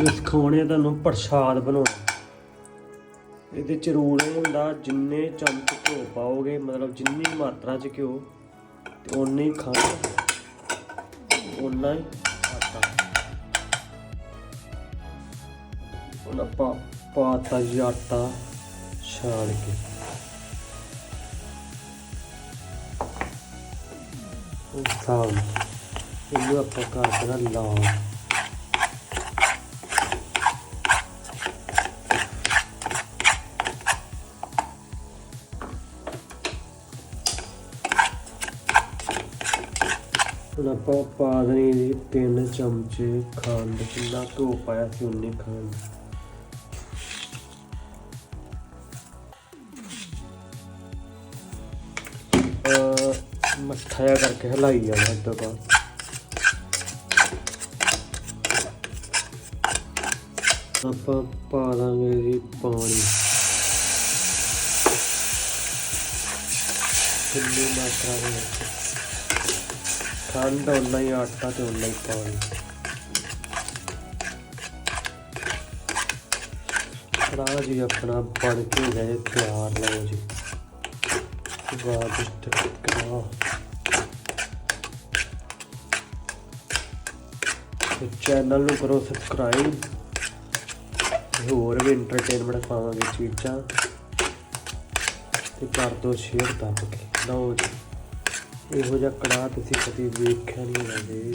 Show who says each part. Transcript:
Speaker 1: ਅੱਜ ਸਿਖਾਉਣੇ ਤੁਹਾਨੂੰ ਪ੍ਰਸ਼ਾਦ ਬਣਾਉਣਾ। ਇਹਦੇ ਚ ਰੂਲ ਇਹ ਹੁੰਦਾ, ਜਿੰਨੇ ਚਮਚ ਘਿਓ ਪਾਓਗੇ, ਮਤਲਬ ਜਿੰਨੀ ਮਾਤਰਾ ਚ ਘਿਓ, ਤੇ ਓਨੇ ਹੀ ਖਾਣਾ। ਓਨਾ ਹੀ ਆਟਾ। ਉਹਨਾਂ ਪਾ ਪਾਤਾ ਜੀ ਆਟਾ ਛਾਣ ਕੇ। ਉਹ ਸਾਲ ਇਹਨੂੰ ਆਪਾਂ ਕਰ ਦੇਣਾ ਲਾਲ ਹੁਣ ਆਪਾਂ ਪਾ ਦੇਣੀ ਤਿੰਨ ਚਮਚੇ ਖੰਡ ਜਿੰਨਾ ਧੋ ਪਾਇਆ ਸੀ ਉਨੀ ਖੰਡ ਮੱਠਾ ਜਿਹਾ ਕਰਕੇ ਹਿਲਾਈ ਜਾਣਾ ਇਸ ਬਾਅਦ ਆਪਾਂ ਪਾ ਦਾਂਗੇ ਜੀ ਪਾਣੀ। ਕਿੰਨੀ ਮਾਤਰਾ ਦੇ ਵਿੱਚ। ਖੰਡ ਉਨਾ ਹੀ, ਆਟਾ ਤੇ ਉਨਾ ਹੀ ਪਾਣੀ ਕੜਾਹ ਜੀ ਆਪਣਾ ਬਣ ਕੇ ਗਏ ਤਿਆਰ, ਲਓ ਜੀ। ਸਵਾਦਿਸ਼ਟ ਕੜਾਹ ਚੈਨਲ ਨੂੰ ਕਰੋ ਸਬਸਕ੍ਰਾਈਬ ਹੋਰ ਵੀ ਐਂਟਰਟੇਨਮੈਂਟ ਪਾਵਾਂਗੇ ਚੀਜ਼ਾਂ ਤੇ ਕਰ ਦੋ ਸ਼ੇਅਰ ਦੱਬ ਕੇ। ਲਓ ਜੀ। ਇਹੋ ਜਿਹਾ ਕੜਾਹ ਤੁਸੀਂ ਕਦੀ ਵੇਖਿਆ ਨਹੀਂ ਹੋਣਾ ਜੀ